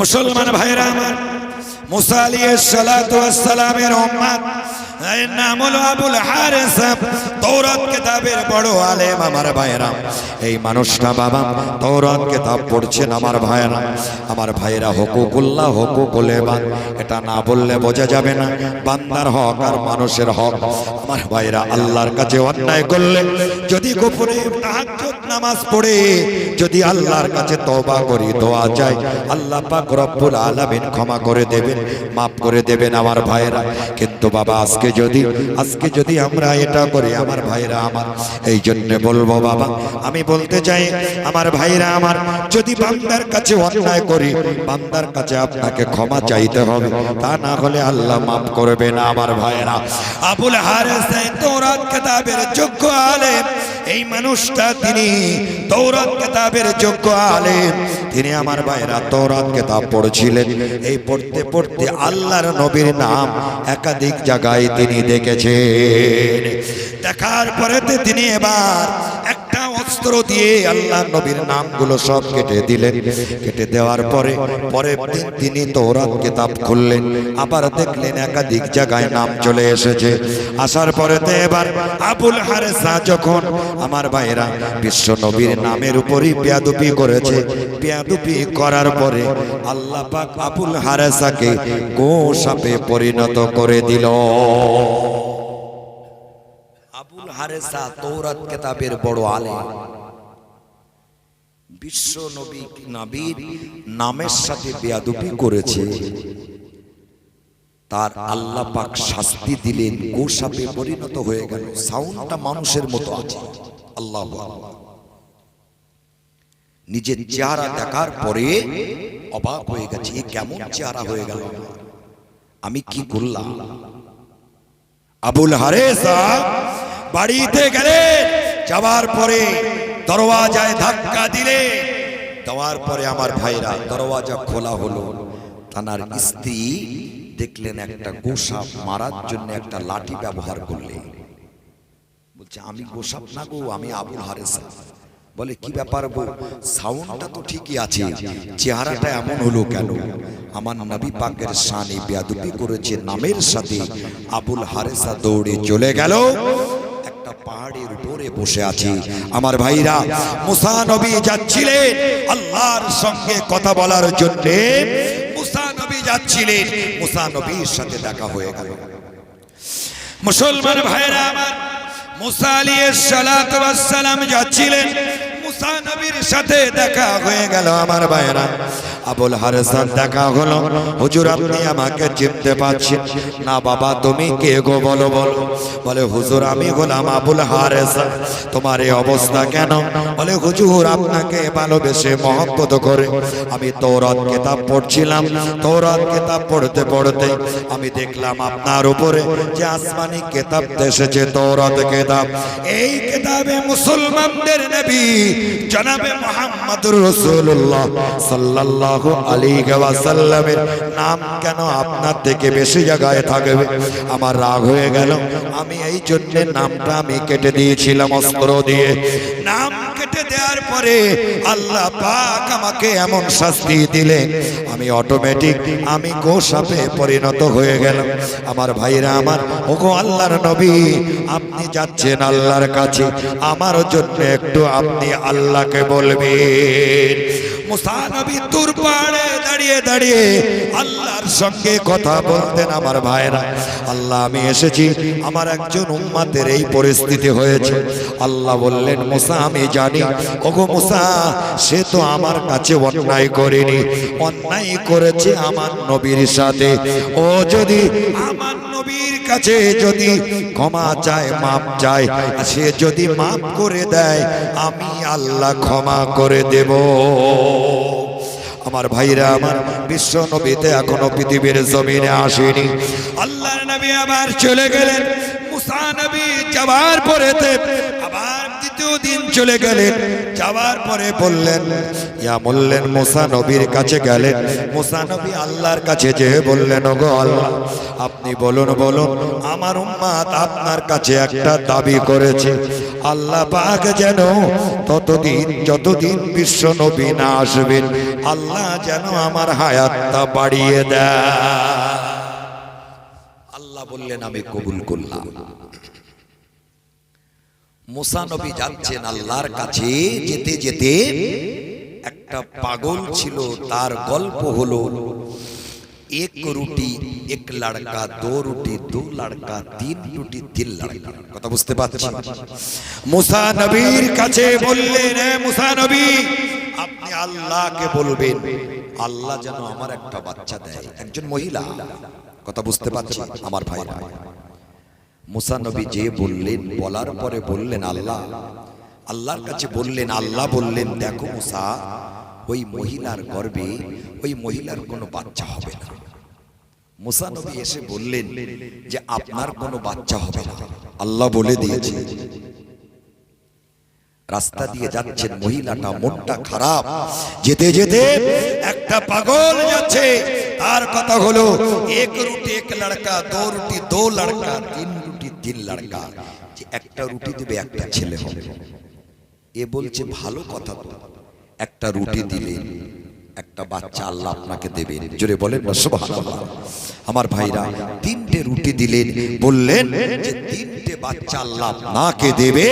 মুসলমান ভাইরা আমার, মুসা আলাইহিস সালাতু ওয়াস সালামের উম্মত। এর নাম হলো আবুল হারিস। তৌরাত কিতাবের বড় আলেম আমার ভাইরা এই মানুষটা বাবা তৌরাত কিতাব পড়ছেন আমার ভাইরা আমার ভাইরা হুকুকুল্লাহ, হুকুকুল ইবাদ এটা না বললে বোঝা যাবে না, বান্দার হক আর মানুষের হক। আমার ভাইরা আল্লাহর কাছে অন্যায় করলে যদি গোপনে তাহাজ্জুদ নামাজ পড়ে, যদি আল্লাহর কাছে তওবা করি, দোয়া চাই, আল্লাহ পাক রব্বুল আলামিন ক্ষমা করে দেবেন, মাফ করে দেবেন আমার ভাইরা কিন্তু বাবা, আজকে যদি আজকে যদি আমরা এটা করি, আমার ভাইরা আমার এই জন্য বলব বাবা, আমি বলতে চাই, আমার ভাইরা আমার, যদি বান্দার কাছে অন্যায় করি, বান্দার কাছে আপনাকে ক্ষমা চাইতে হবে, তা না হলে আল্লাহ মাফ করবে না আমার ভাইরা আবুল হারেস তৌরাত কিতাবের যোগ্য আলেম এই মানুষটা তিনি তৌরাত কেতাবের যোগ্য আলেম। তিনি আমার ভাইরা তৌরাত কেতাব পড়ছিলেন। এই পড়তে পড়তে আল্লাহর নবীর নাম একাধিক জায়গায় তিনি দেখেছেন। দেখার পরেতে তিনি এবার অস্ত্র দিয়ে আল্লাহ নবীর নামগুলো সব কেটে দিলেন। কেটে দেওয়ার পরে, পরের দিন তিনি তৌরাত কিতাব খুললেন। আবার দেখলেন একাধিক জায়গায় নাম চলে এসেছে। আসার পরেতে এবার আবুল হারেসা যখন আমার ভাইরা বিশ্ব নবীর নামের উপরই পেয়াদুপি করেছে পেয়াদুপি করার পরে আল্লাহ পাক আবুল হারেসাকে গো সাপে পরিণত করে দিল। তার আল্লাহ পাক শাস্তি দিলেন, গোসাপে পরিণত হয়ে গেল, সাউন্ডটা মানুষের মতো আছে। আল্লাহ নিজের চেহারা দেখার পরে অবাক হয়ে গেছে কেমন চেহারা হয়ে গেল। আমি কি করলাম? আবুল হারেসা বাড়িতে গেলে যাওয়ার পরে দরওয়াজায় ধাক্কা দিলে, দেওয়ার পরে আমার ভাইরা দরওয়াজা খোলা হলো। তানার স্ত্রী দেখলেন একটা গোসাপ মারার জন্য একটা লাঠি ব্যবহার করলে। বলছে, আমি গোসাপ না গো, আমি আবুল হারেসা। বলে, কি ব্যাপার গো? সাউন্ডটা তো ঠিকই আছে, চেহারাটা এমন হলো কেন? আমার নবী পাকের শানে বেয়াদবি করেছে, নামের সাথে আবুল হারেসা দৌড়ে চলে গেল। একটা পাহাড়ের ডোরে বসে আছি। আমার ভাইরা, মুসা নবী যাচ্ছিলেন আল্লাহর সঙ্গে কথা বলার জন্য। মুসা নবী যাচ্ছিলেন, মুসা নবীর সাথে দেখা হয়ে গেল। মুসলমান ভাইরা আমার, মুসা আলী সালাম যাচ্ছিলেন। মুসা নবীর সাথে দেখা হয়ে গেল আমার ভাইরা আবুল হারেসান দেখা হলো। হুজুর, আপনি আমাকে চিনতে পারছেন? না বাবা, তুমি কে গো? বলো বলো। বলে, হুজুর, আমি হলাম আবুল হারেসা। তোমার এই অবস্থা কেন? বলে, হুজুর, আপনাকে ভালোবেসে মহব্বত করে আমি তৌরাত কিতাব পড়ছিলাম। তৌরাত কিতাব পড়তে পড়তে আমি দেখলাম আপনার উপরে যে আসমানি কিতাব এসেছে তৌরাত কিতাব। এই কিতাবে মুসলমানদের নবী জনাবে মুহাম্মদুর রাসূলুল্লাহ সাল্লাল্লাহু আলাইহি ওয়াসাল্লামের নাম কেন আপনার থেকে বেশি জায়গায় থাকবে? আমার রাগ হয়ে গেল। আমি এই জন্য নামটা আমি কেটে দিয়েছিলাম অস্ত্র দিয়ে। নাম কেটে দেওয়ার পরে আল্লাহ পাক আমাকে এমন শাস্তি দিলেন। আমি অটোমেটিক আমি গোসাপে পরিণত হয়ে গেলাম। আমার ভাইরা আমার, ওগো আল্লাহর নবী, আপনি যাচ্ছেন আল্লাহর কাছে। আমার জন্য একটু আপনি আল্লাহকে তুর পাহাড়ে দাঁড়িয়ে দাঁড়িয়ে আল্লাহর সঙ্গে কথা বলতেন আমার ভাইরা। আল্লাহ, আমি এসেছি। আমার একজন এই পরিস্থিতি হয়েছে। বললেন আমি জানি। সে তো আমার কাছে অন্যায় করেনি। অন্যায় করেছে আমার নবীর সাথে। ও যদি কাছে যদি ক্ষমা চায়, মাপ চায়, সে যদি মাপ করে দেয়, আমি আল্লাহ ক্ষমা করে দেব। আমার ভাইরা, আমার বিশ্ব নবীতে এখনও পৃথিবীর জমিনে আসেনি। আল্লাহ নবী আবার চলে গেলেন। মুসা নবী যাওয়ার পরেতে দিন চলে গেলেন যাওয়ার পরে বললেন, ইয়া বললেন, মোসা নবীর কাছে গেলেন। মোসা নবী আল্লাহর কাছে যে বললেন, ওগো আল্লাহ, আপনি বলুন বলুন, আমার উম্মাত আপনার কাছে একটা দাবি করেছে। আল্লাহ পাক যেন ততদিন, যতদিন বিশ্ব নবী না আসবেন, আল্লাহ যেন আমার হায়াতটা বাড়িয়ে দেয়। আল্লাহ বললেন, আমি কবুল করলাম। মুসা নবী যাচ্ছেন আল্লাহর কাছে যেতে যেতে একটা পাগল ছিল তার গল্প হলো এক রুটি এক লড়কা দো রুটি দু লড়কা তিন রুটি তিন লড়কা। কথা বুঝতে পারছি মুসা নবীর কাছে বললেন মুসা নবী আপনি আল্লাহকে বলবেন আল্লাহ যেন আমার একটা বাচ্চা দেয় একজন মহিলা। কথা বুঝতে পারছি আমার ভাইরা। মুসা নবী যে বললেন, বলার পরে বললেন, আল্লাহ। আল্লাহর কাছে বললেন, আল্লাহ বললেন, দেখো মুসা, ওই মহিলার গর্বে, ওই মহিলার কোনো বাচ্চা হবে না। মুসা নবী এসে বললেন যে, আপনার কোনো বাচ্চা হবে না। আল্লাহ বলে দিয়েছে। রাস্তা দিয়ে যাচ্ছেন মহিলাটা, মনটা খারাপ। যেতে যেতে একটা পাগল যাচ্ছে। তার কথা হলো, এক রুটি, এক লড়কা, দো রুটি, দো লড়কা, তিন রুটি তিন লড়কা যে একটা রুটি দেবে একটা ছেলে হবে। এ বলছে ভালো কথা তো। একটা রুটি দিলে একটা বাচ্চা আল্লাহ আপনাকে দেবেন। জোরে বলেন আমার ভাইরা তিনটে রুটি দিলেন বললেন যে তিনটে বাচ্চা আল্লাহ আপনাকে দেবে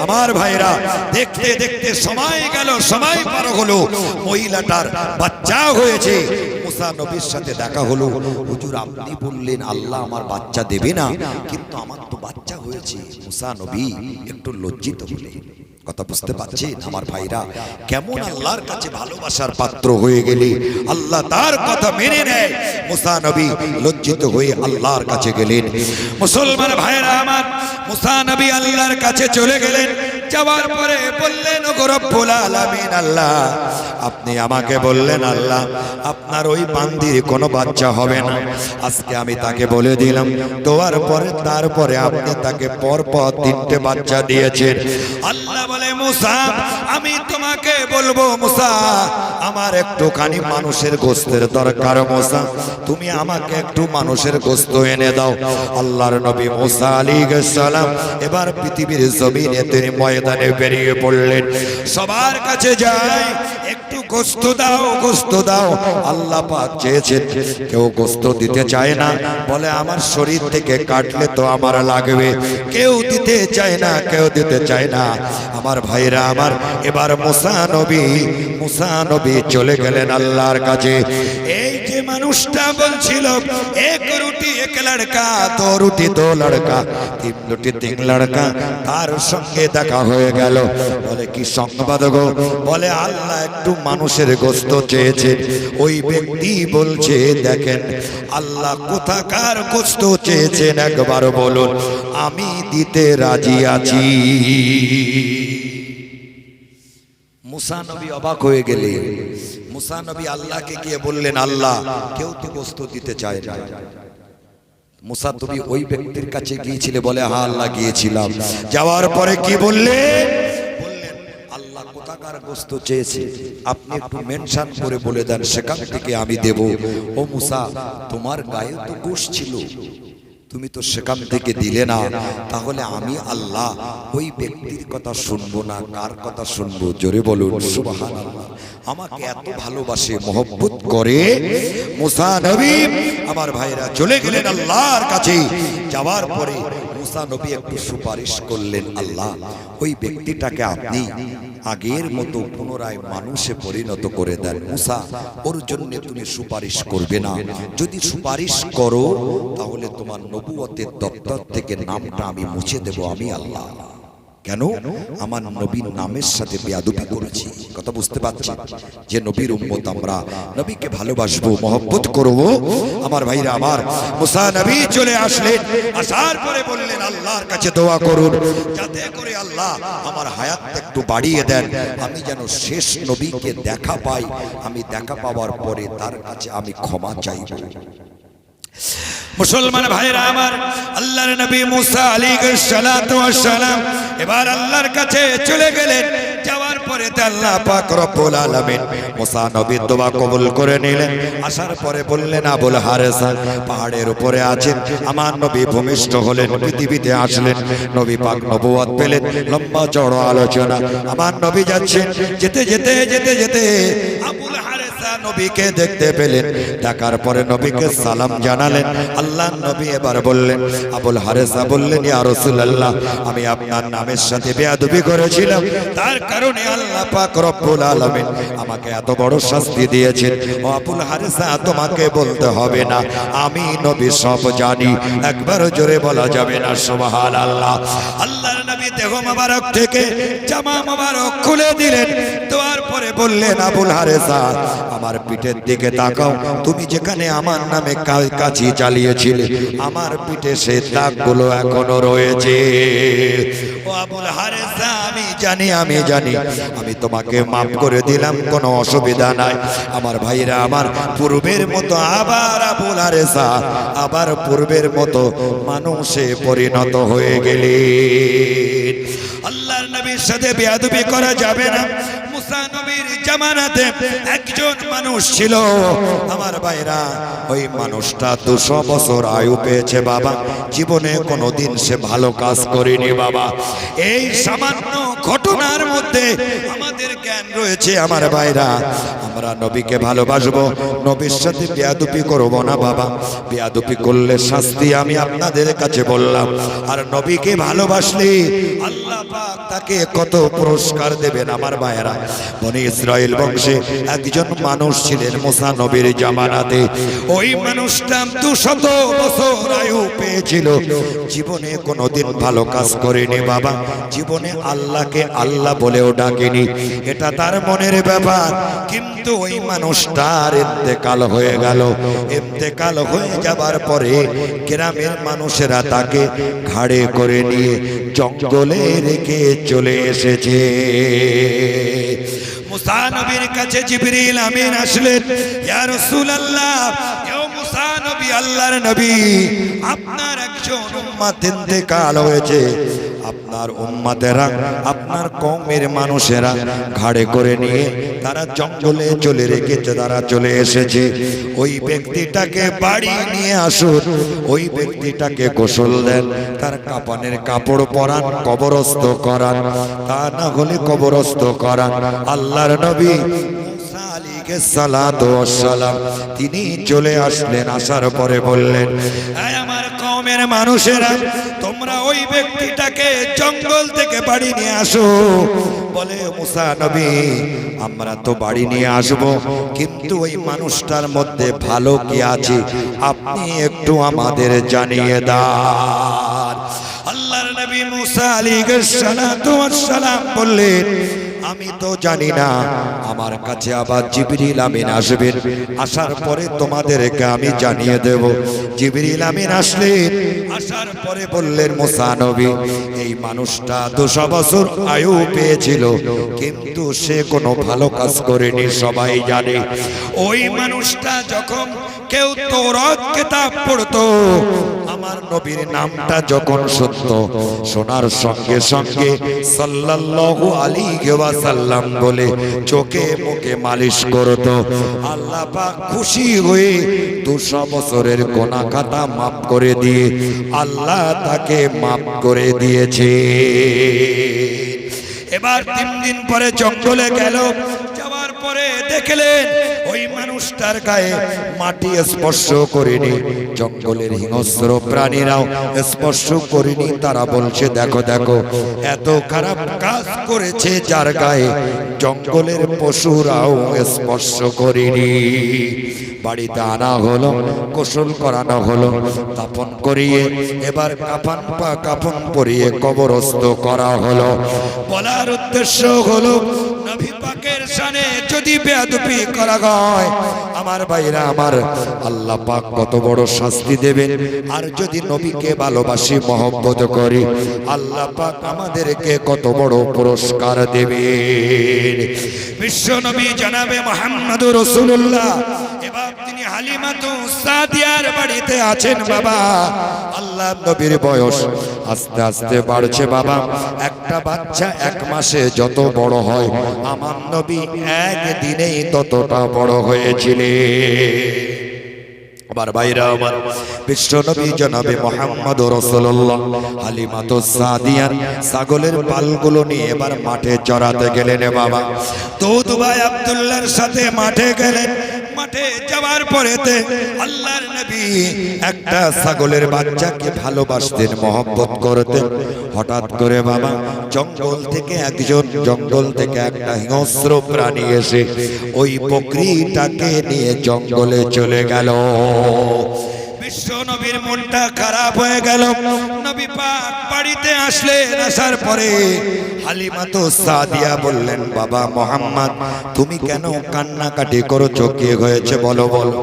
আমার ভাইরা দেখতে দেখতে সময় গেল সময় পার হলো। মহিলাটার বাচ্চা হয়েছে। মুসা নবীর সাথে দেখা হলো। হুজুর, আপনি বললেন, আল্লাহ আমার বাচ্চা দেবে না। কিন্তু আমার তো বাচ্চা হয়েছে। মুসা নবী একটু লজ্জিত হলেন কথা বুঝতে পারছেন আমার ভাইরা? কেমন আল্লাহর কাছে ভালোবাসার পাত্র হয়ে গেলে আল্লাহ তার কথা মেনে নেয়। মুসা নবী লজ্জিত হয়ে আল্লাহর কাছে গেলেন। মুসলমান ভাইরা আমার, মুসা নবী আল্লাহর কাছে চলে গেলেন। যাওয়ার পরে বললেন আল্লাহ, আপনি আমাকে বললেন, আল্লাহ, আপনার ওই বান্দির কোনো বাচ্চা হবে না। আজকে আমি তাকে বলে দিলাম দোয়ার পরে, তারপরে আপনি তাকে পর পর তিনটে বাচ্চা দিয়েছেন। আল্লাহ বলে, মুসা, আমি তোমাকে বলব, মুসা, আমার একটুখানি মানুষের গোস্তের দরকার, মুসা। তুমি আমাকে একটু মানুষের গোস্ত এনে দাও। আল্লাহর নবী মুসা আলী সালাম এবার পৃথিবীর জমিনে তিনি ময়দানে বেরিয়ে পড়লেন। সবার কাছে যায় একটু গোস্ত দাও গোস্ত দাও। আল্লাহ পাক চেয়েছেন, কেউ গোস্ত দিতে চায় না। বলে, আমার শরীর থেকে কাটলে তো আমার লাগবে। কেউ দিতে চায় না, কেউ দিতে চায় না। আমার ভাইরা আমার, এবার মুসা নবী মুসা নবী চলে গেলেন আল্লাহর কাছে। এই যে মানুষটা বলছিল, এক রুটি, এক লড়কা, দো রুটি, দো লড়কা, তিন রুটি, তিন লড়কা, তার সঙ্গে দেখা হয়ে গেল। বলে, কি সংবাদ গো? বলে, আল্লাহ একটু মানুষের গোস্ত চেয়েছে। ওই ব্যক্তি বলছে, দেখেন, আল্লাহ কোথাকার গোস্ত চেয়েছেন একবার বলুন, আমি দিতে রাজি আছি। মুসা নবী অবাক হয়ে গেলে মুসা আল্লাহকে গিয়ে বললেন, আল্লাহ, কেউ তো গোস্ত দিতে চায় না। মুসা তুমি ওই ব্যক্তির কাছে গিয়েছিলে বলে হ্যাঁ আল্লাহ গিয়েছিলাম যাওয়ার পরে কি বললেন বললেন আল্লাহ কোথাকার গোস্ত চেয়েছে? আপনি একটু মেনশন করে বলে দেন সেখান থেকে আমি দেব। ও মুসা তোমার গায়ে তো ছিল। তুমি তো সেখান থেকে দিলে না। তাহলে আমি আল্লাহ ওই ব্যক্তির কথা শুনব না। কার কথা শুনব? জোরে বলুন সুবাহান আমাকে এত ভালোবাসে মহব্বত করে। মুসা নবী আমার ভাইরা চলে গেলেন আল্লাহর কাছে। যাওয়ার পরে মুসা নবী একটু সুপারিশ করলেন আল্লাহ ওই ব্যক্তিটাকে আপনি আগের মতো পুনরায় মানুষে পরিণত করে দেন। মুসা ওর জন্য তুমি সুপারিশ করবে না। যদি সুপারিশ করো তাহলে তোমার নবুয়তের দপ্তর থেকে নামটা আমি মুছে দেব আমি আল্লাহ। কেন? আমার নবীর নামের সাথে বেয়াদুপি করেছি। কথা বুঝতে পারছি যে নবীর উম্মত আমরা নবীকে ভালোবাসবো, মহব্বত করব। আমার ভাইরা, আমার মুসা নবী চলে আসলেন। আসার পরে বললেন, আল্লাহর কাছে দোয়া করুন। যাতে করে আল্লাহ আমার হায়াত একটু বাড়িয়ে দেন। আমি যেন শেষ নবীকে দেখা পাই। আমি দেখা পাওয়ার পরে তার কাছে আমি ক্ষমা চাইব। মুসলমান ভাইরা আমার, আল্লাহর নবী মুসা আলী সালাম এবার আল্লাহর কাছে চলে গেলেন। যাওয়ার পরে আল্লাহ পাক রব্বুল আলামিন মুসা নবীর দোয়া কবুল করে নিলেন। আসার পরে বললেন, আবুল হারেসা, পাহাড়ের উপরে আছেন। আমার নবী ভূমিষ্ঠ হলেন, পৃথিবীতে আসলেন। নবী পাক পেলেন। লম্বা চড়ো আলোচনা। আমার নবী যাচ্ছেন, যেতে যেতে যেতে যেতে। আবুল হারেসা নবীকে দেখতে পেলেন। দেখার পরে নবীকে সালাম জানালেন। আল্লাহ নবী এবার বললেন, আবুল হারেসা বললেন, ইয়া রাসূলুল্লাহ, আমি আপনার নামের সাথে বেয়াদবি করেছিলাম। তার কারণে আল্লাহ পাক রব্বুল আলামিন আমাকে এত বড় শাস্তি দিয়েছেন। ও আবুল হারেসা, তোমাকে বলতে হবে না। আমি নবী সব জানি। একবার জোরে বলা যাবে না, সুবহানাল্লাহ। আল্লাহর নবী দেহ মোবারক থেকে জামা মোবারক খুলে দিলেন। দেওয়ার পরে বললেন, আবুল হারেসা, আমার পিঠের দিকে তাকাও। তুমি যেখানে আমার নামে কাছি চালিয়েছিলে, আমার পিঠে সে দাগগুলো এখনও রয়েছে। ও আবুল হারেসা, আমি জানি আমি জানি, আমি তোমাকে মাফ করে দিলাম, কোনো অসুবিধা নাই। আমার ভাইরা, আমার পূর্বের মতো আবার আবুল হারেসা, আবার পূর্বের মতো মানুষে পরিণত হয়ে গেলে। নবীর সাথে বেয়াদবি করা যাবে না। মুসা নবীর জামানাতে একজন মানুষ ছিল। আমার ভাইরা, ওই মানুষটা দুশো বছর আয়ু পেয়েছে বাবা। জীবনে কোনোদিন সে ভালো কাজ করেনি বাবা। এই সামান্য ঘটনার মধ্যে আমাদের জ্ঞান রয়েছে আমার ভাইরা। আমরা নবীকে ভালোবাসবো। নবীর সাথে বেয়াদুপি করব না বাবা। বেয়াদুপি করলে শাস্তি আমি আপনাদের কাছে বললাম। আর নবীকে ভালোবাসলে আল্লাহ পাক তাকে কত পুরস্কার দেবেন আমার ভাইয়েরা। বনি ইসরায়েল বংশে একজন মানুষ ছিলেন মুসা নবীর জামানাতে। ওই মানুষটা দুশত বছর আয়ু পেয়েছিল। জীবনে কোনোদিন ভালো কাজ করেনি বাবা। জীবনে আল্লাহকে আল্লাহ বলেও ডাকেনি। এটা তার মনের ব্যাপার। কিন্তু ওই মানুষটার ইন্তেকাল হয়ে গেল। ইন্তেকাল হয়ে যাবার পরে গ্রামের মানুষেরা তাকে ঘাড়ে করে নিয়ে জঙ্গলে রেখে চলে এসেছে। মুসা নবীর কাছে জিবরিল আমিন আসলেন, ইয়া রাসূলুল্লাহ, ইয়া মুসা নবী, আল্লাহর নবী, আপনার একজন উম্মত ইন্তেকাল হয়েছে। আপনার উম্মাতেরা আপনার কওমের মানুষেরা ঘাড়ে করে নিয়ে তারা জঙ্গলে চলে রেখেছে, তারা চলে এসেছে। ওই ব্যক্তিটাকে বাড়ি নিয়ে আসুন, ওই ব্যক্তিটাকে গোসল দেন, তার কাপানের কাপড় পরান, কবরস্থ করান, তা না হলে কবরস্থ করান। আল্লাহর নবী তিনি চলে আসলেন, আসার পরে বললেন, "এই আমার কওমের মানুষেরা, তোমরা ওই ব্যক্তিটাকে জঙ্গল থেকে বাড়ি নিয়ে আসো। বলে, মুসা নবী, আমরা তো বাড়ি নিয়ে আসব, কিন্তু ওই মানুষটার মধ্যে ভালো কি আছে? আপনি একটু আমাদের জানিয়ে দান। আল্লাহর নবী মুসা ওয়াস সালাম বললেন আমি তো জানি না। আমার কাছে আবার জিবরিল আমিন আসবেন। আসার পরে তোমাদেরকে আমি জানিয়ে দেব। জিবরিল আমিন আসলেন আসার পরে বললেন, মুসা নবী, এই মানুষটা দুশো বছর আয়ু পেয়েছিল, কিন্তু সে কোনো ভালো কাজ করেনি, সবাই জানে। ওই মানুষটা যখন কেউ তোরত কিতাব পড়তো, আমার নবীর নামটা যখন সত্য, শোনার সঙ্গে সঙ্গে সাল্লাল্লাহু আলাইহি ওয়াসাল্লাম বলে, চোখে মুখে মালিশ করত আল্লাহ পাক খুশি হয়ে দুশো বছরের গোনা খাতা মাফ করে দিয়ে আল্লাহ তাকে মাফ করে দিয়েছে। এবার তিন দিন পরে জঙ্গলে গেল, যাওয়ার পরে দেখলেন মানুষটার গায়ে মাটি স্পর্শ করেনি। জঙ্গলের হিংস্র প্রাণীরাও স্পর্শ করেনি। তারা বলছে, দেখো দেখো, এত খারাপ কাজ করেছে যার গায়ে জঙ্গলের পশুরাও স্পর্শ করেনি। বাড়িতে আনা হলো, গোসল করানো হলো তাপন করিয়ে, এবার কাফন পা, কাফন পরিয়ে কবরস্থ করা হলো। বলার উদ্দেশ্য হলো, নবী পাকের শানে যদি বেয়াদবি করা হয়, আমার ভাইরা, আমার আল্লাহ পাক কত বড় শাস্তি দেবেন। আর যদি নবীকে ভালোবাসি, মহব্বত করি, আল্লাহ পাক আমাদেরকে কত বড় পুরস্কার দেবেন। বিশ্ব নবী জানাবে মোহাম্মদ রসুল্লাহ এবার তিনি হালিমাতু সাদিয়ার বাড়িতে আছেন, বাবা। আল্লাহ নবীর বয়স আস্তে আস্তে বাড়ছে, বাবা। একটা বাচ্চা এক মাসে যত বড় হয়, আমার নবী একদিনেই ততটা বড় হয়েছিলেন। আমার ভাইরা, আমার বিশ্ব নবী জনাবে মোহাম্মদ রসুল্লাহ হালিমাতো সাদিয়ার ছাগলের পালগুলো নিয়ে এবার মাঠে চড়াতে গেলেন বাবা। তো ভাই আবদুল্লার সাথে মাঠে গেলেন। মাঠে যাওয়ার পরেতে আল্লাহর নবী একটা ছাগলের বাচ্চাকে ভালোবাসতেন, মহব্বত করতেন। হঠাৎ করে বাবা জঙ্গল থেকে একজন, জঙ্গল থেকে একটা হিংস্র প্রাণী এসে ওই বকরিটাকে নিয়ে জঙ্গলে চলে গেল। বিশ্ব নবীর মনটা খারাপ হয়ে গেল। নবী পাক বাড়িতে আসলেন, আসার পরে হালিমা তো সাদিয়া বললেন, বাবা মোহাম্মদ, তুমি কেন কান্নাকাটি করছ কে হয়েছে, বলো বলো।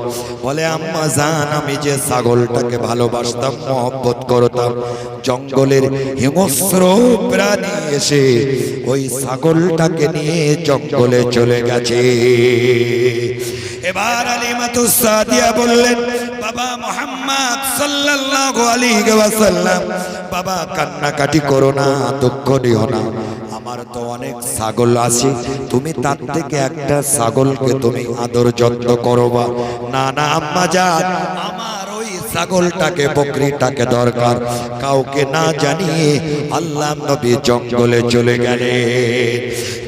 বলে, আম্মা জান, আমি যে ছাগলটাকে ভালোবাসতাম, মহব্বত করতাম, জঙ্গলের হিংস্র প্রাণী এসে ওই ছাগলটাকে নিয়ে জঙ্গলে চলে গেছে। এবার আলিমাতু সাদিয়া বললেন বাবা মোহাম্মদ সাল্লাল্লাহু আলাইহি ওয়াসাল্লাম, বাবা, কান্নাকাটি করো না, দুঃখ নিও না। আমার তো অনেক ছাগল আছে। তুমি তার থেকে একটা ছাগলকে তুমি আদর যত্ন করবা না না, আম্মা যান আমার ওই ছাগলটাকে, বকরিটাকে দরকার। কাউকে না জানিয়ে আল্লাহ নবী জঙ্গলে চলে গেলেন।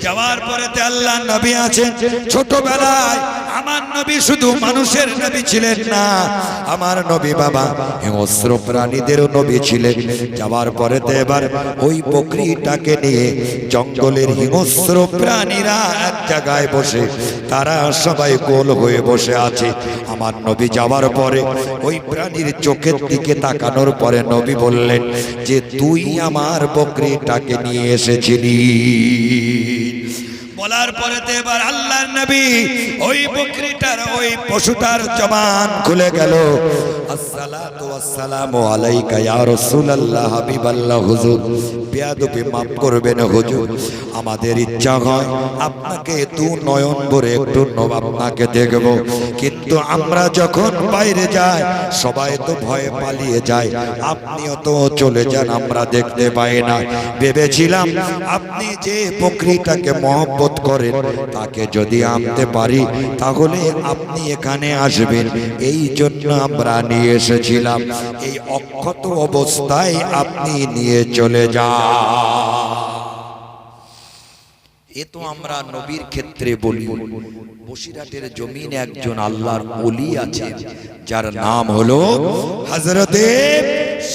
যাওয়ার পরেতে আল্লাহ নবী আছেন। ছোটবেলায় আমার নবী শুধু মানুষের নবী ছিলেন না, আমার নবী বাবা হিংস্র প্রাণীদেরও নবী ছিলেন। যাওয়ার পরেতে এবার ওই বকরিটাকে নিয়ে জঙ্গলের হিংস্র প্রাণীরা এক জায়গায় বসে, তারা সবাই গোল হয়ে বসে আছে। আমার নবী যাওয়ার পরে ওই প্রাণীর চোখের দিকে তাকানোর পরে নবী বললেন যে, তুই আমার বকরিটাকে নিয়ে এসেছিলি। বলার পরে তো এবার আল্লাহর নবী ওই বকরিটার, ওই পশুটার জবান খুলে গেল। আসসালাতু আসসালামু আলাইকা ইয়া রাসূলুল্লাহ, হাবিবাল্লাহ, হুজুর। বেয়াদবি মাফ করবেন হুজুর। আমাদের ইচ্ছা হয় আপনাকে দু নয়ন ভরে একটু আপনাকে দেখব। কিন্তু আমরা যখন বাইরে যাই, সবাই তো ভয়ে পালিয়ে যায়। আপনিও তো চলে যান, আমরা দেখতে পাই না। ভেবেছিলাম আপনি যে বকরিটাকে মহব্বত করেন, তাকে যদি আনতে পারি, তাহলে আপনি এখানে আসবেন। এই জন্য আমরা নিয়ে এসেছিলাম। এই অক্ষত অবস্থায় আপনি নিয়ে চলে যান। এ তো আমরা নবীর ক্ষেত্রে বলি। বসিরাটের জমিন একজন আল্লাহর অলি আছে যার নাম হলো হজরতে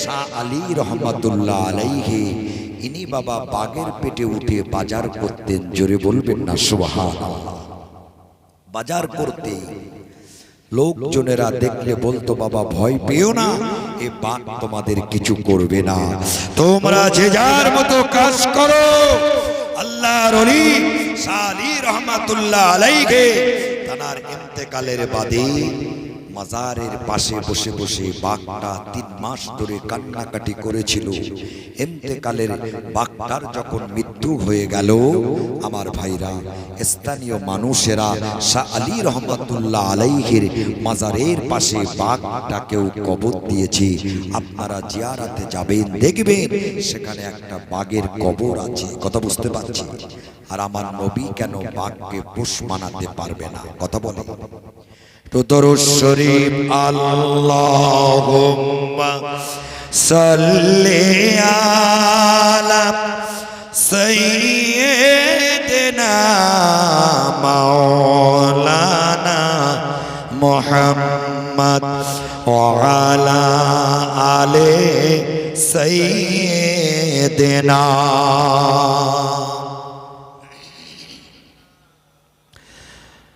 শাহ আলী রহমতুল্লাহ আলাইহি। ইনি বাবা বাগের পেটে উঠে বাজার করতেন জোরে বলবেন না সুবহান বাজার করতে। লোকজনেরা দেখলে বলতো বাবা ভয় পেও না এ বাঘ তোমাদের কিছু করবে না। তোমরা যে যার মতো কাজ করো সালি রহমাতুল্লাহ আলাইকে তানার ইন্তেকালের বাদে। মাজারের পাশে বসে বসে বাঘটা তিন মাস ধরে কান্নাকাটি করেছিল। এন্তেকালের বাঘটার যখন মৃত্যু হয়ে গেল, আমার ভাইরা, স্থানীয় মানুষেরা শাহ আলী রহমতুল্লাহ আলাইহির মাজারের পাশে বাঘটাকেও কবর দিয়েছে। আপনারা জিয়ারাতে যাবেন, দেখবেন সেখানে একটা বাঘের কবর আছে, কথা বুঝতে পারছি? আর আমার নবী কেন বাঘকে পোষ মানাতে পারবে না, কথা বলে তো দরুদ শরীফ আল্লাহুম্মা সাল্লি আলা সাইয়্যিদিনা মাওলানা মুহাম্মদ ওয়া আলা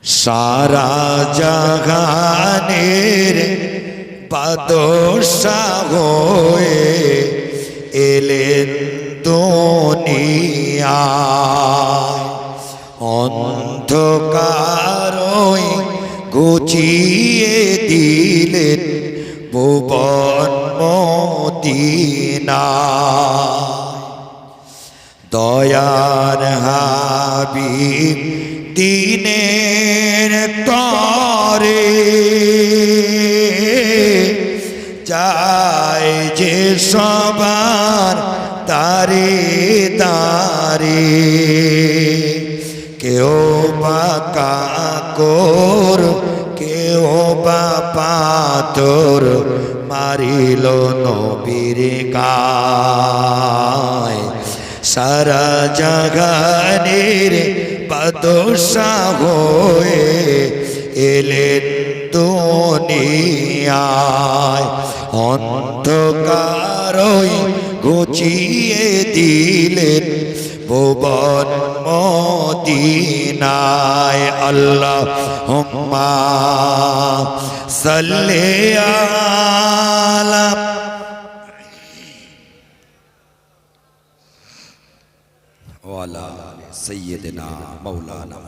সারা জাগানের বাদশা হয়ে এলেন দুনিয়া অন্ধকার গুছিয়ে দিলেন ভুবন মদিনা দয়ার হাবিব দিনের তরে চাই যে সবার তারে তারে। কেউ বা কাকর, কেউ বা পাতর মারিল নবীর গায়। সারা জাগানের বাদশা হয়ে এলেন দুনিয়ায় অন্ধকারই গুছিয়ে দিলেন ভুবন মদিনায়। আল্লাহ হুম্মা সাল্লে আলা ওয়ালা सैदना मौलाना